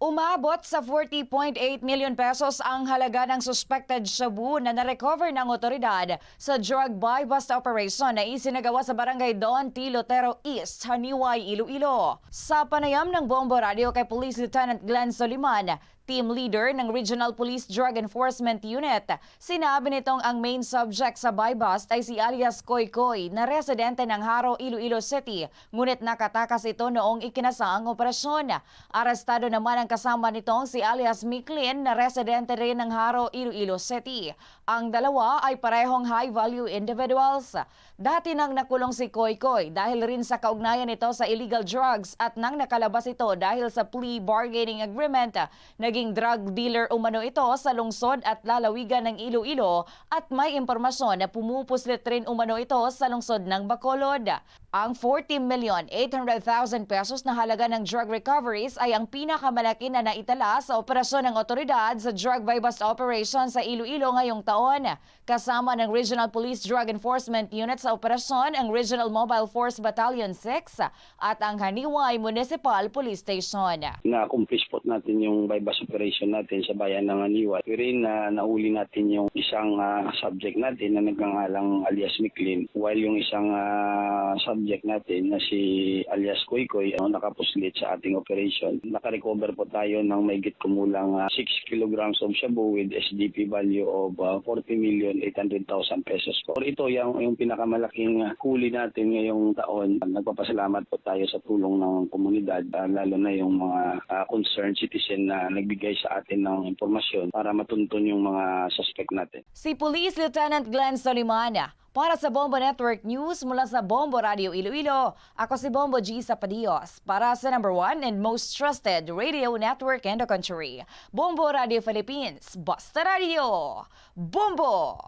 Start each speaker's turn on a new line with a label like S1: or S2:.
S1: Umabot sa 40.8 million pesos ang halaga ng suspected shabu na narecover ng otoridad sa drug buy-bust operation na isinagawa sa barangay Don T. Lotero East, Haniway, Iloilo. Sa panayam ng Bombo Radio kay Police Lieutenant Glenn Soliman, team leader ng Regional Police Drug Enforcement Unit, sinabi nitong ang main subject sa buy-bust ay si alias Koy Koy na residente ng Haro, Iloilo City, ngunit nakatakas ito noong ikinasaang operasyon. Arestado naman ang kasama nitong si alias Miklin na residente rin ng Haro, Iloilo City. Ang dalawa ay parehong high-value individuals. Dati nang nakulong si Koy Koy dahil rin sa kaugnayan nito sa illegal drugs at nang nakalabas ito dahil sa plea bargaining agreement, naging drug dealer umano ito sa lungsod at lalawigan ng Iloilo at may impormasyon na pumupuslit rin umano ito sa lungsod ng Bacolod. Ang 40 million 800,000 pesos na halaga ng drug recoveries ay ang pinakamalaki na naitala sa operasyon ng otoridad sa drug buy-bust operation sa Iloilo ngayong taon. Kasama ng Regional Police Drug Enforcement Unit sa operasyon ang Regional Mobile Force Battalion 6 at ang Haniway Municipal Police Station.
S2: na-accomplish po natin yung bypass operation natin sa bayan ng Aniwa. Rin na nauli natin yung isang ah, subject natin na nagngangalang alias Miklin while yung isang ah, subject natin na si alias Koy Koy ang nakapuslit sa ating operation. Nakarecover po tayo ng mayigit kumulang ah, 6 kilograms of shabu with SDP value of ah, 40 million 800,000 pesos po. Ito yung, yung pinakamalaking ah, huli natin ngayong taon. Nagpapasalamat po tayo sa tulong ng komunidad, ah, lalo na yung mga ah, concerned citizen na nagbigay sa atin ng impormasyon para matuntun yung mga suspect natin.
S1: Si Police Lieutenant Glenn Solimana. Para sa Bombo Network News mula sa Bombo Radio Iloilo, ako si Bombo G. Sapadios para sa number one and most trusted radio network in the country. Bombo Radio Philippines, Basta Radio! Bombo!